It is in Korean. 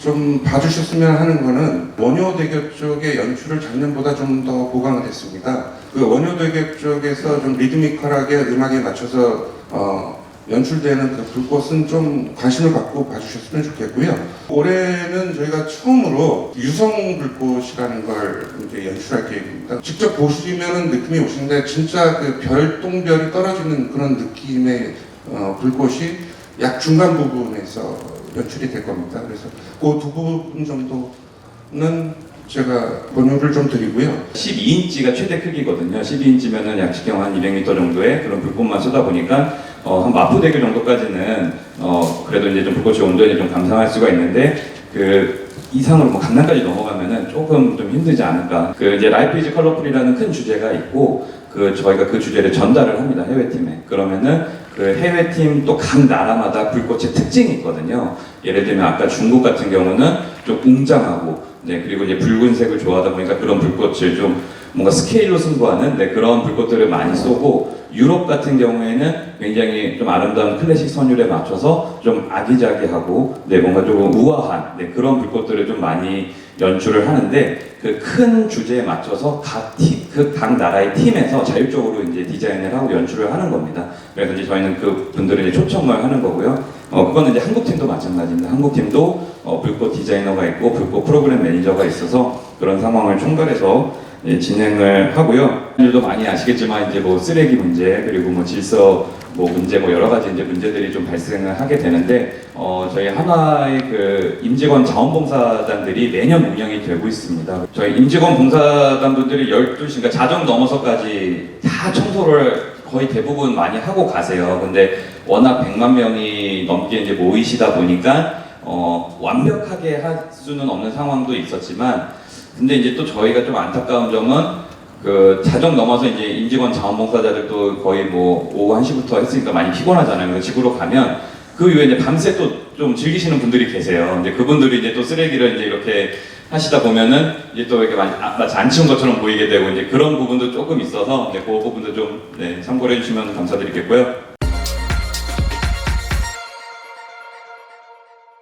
좀 봐주셨으면 하는 거는 원효대교 쪽의 연출을 작년보다 좀 더 보강을 했습니다. 그 원효대교 쪽에서 좀 리드미컬하게 음악에 맞춰서 어, 연출되는 그 불꽃은 좀 관심을 갖고 봐주셨으면 좋겠고요. 올해는 저희가 처음으로 유성 불꽃이라는 걸 이제 연출할 계획입니다. 직접 보시면은 느낌이 오시는데 진짜 그 별똥별이 떨어지는 그런 느낌의 어, 불꽃이 약 중간 부분에서 연출이 될 겁니다. 그래서 그 두 부분 정도는 제가 권유를 좀 드리고요. 12인치가 최대 크기거든요. 12인치면은 약 지경 한 200m 정도의 그런 불꽃만 쏘다 보니까 어, 한 마포대교 정도까지는 어, 그래도 이제 좀 불꽃이 온전히 좀 감상할 수가 있는데 그 이상으로 뭐 강남까지 넘어가면은 조금 좀 힘들지 않을까. 그 이제 라이프 이즈 컬러풀이라는 큰 주제가 있고 그 저희가 그 주제를 전달을 합니다 해외 팀에. 그러면은 그 해외 팀 또 각 나라마다 불꽃의 특징이 있거든요. 예를 들면 아까 중국 같은 경우는 좀 웅장하고 네 그리고 이제 붉은색을 좋아하다 보니까 그런 불꽃을 좀 뭔가 스케일로 승부하는 네, 그런 불꽃들을 많이 쏘고 유럽 같은 경우에는 굉장히 좀 아름다운 클래식 선율에 맞춰서 좀 아기자기하고 네 뭔가 조금 우아한 네, 그런 불꽃들을 좀 많이 연출을 하는데 그 큰 주제에 맞춰서 각 팀 그 각 나라의 팀에서 자율적으로 이제 디자인을 하고 연출을 하는 겁니다. 그래서 이제 저희는 그 분들을 이제 초청을 하는 거고요. 어 그거는 이제 한국 팀도 마찬가지입니다. 한국 팀도 어, 불꽃 디자이너가 있고 불꽃 프로그램 매니저가 있어서 그런 상황을 총괄해서 예, 진행을 하고요. 분들도 많이 아시겠지만 이제 뭐 쓰레기 문제 그리고 뭐 질서 뭐 문제 뭐 여러 가지 이제 문제들이 좀 발생을 하게 되는데 어 저희 한화의 그 임직원 자원봉사단들이 매년 운영이 되고 있습니다. 저희 임직원 봉사단 분들이 12시 그러니까 자정 넘어서까지 다 청소를 거의 대부분 많이 하고 가세요. 근데 워낙 100만 명이 넘게 이제 모이시다 보니까 어 완벽하게 할 수는 없는 상황도 있었지만 근데 이제 또 저희가 좀 안타까운 점은 그 자정 넘어서 이제 임직원 자원봉사자들도 거의 뭐 오후 1시부터 했으니까 많이 피곤하잖아요. 그래서 집으로 가면 그 이후에 이제 밤새 또 좀 즐기시는 분들이 계세요. 이제 그분들이 이제 또 쓰레기를 이제 이렇게 하시다 보면은 이제 또 이렇게 많이 아, 안 치운 것처럼 보이게 되고 이제 그런 부분도 조금 있어서 이제 그 부분도 좀 네, 참고를 해주시면 감사드리겠고요.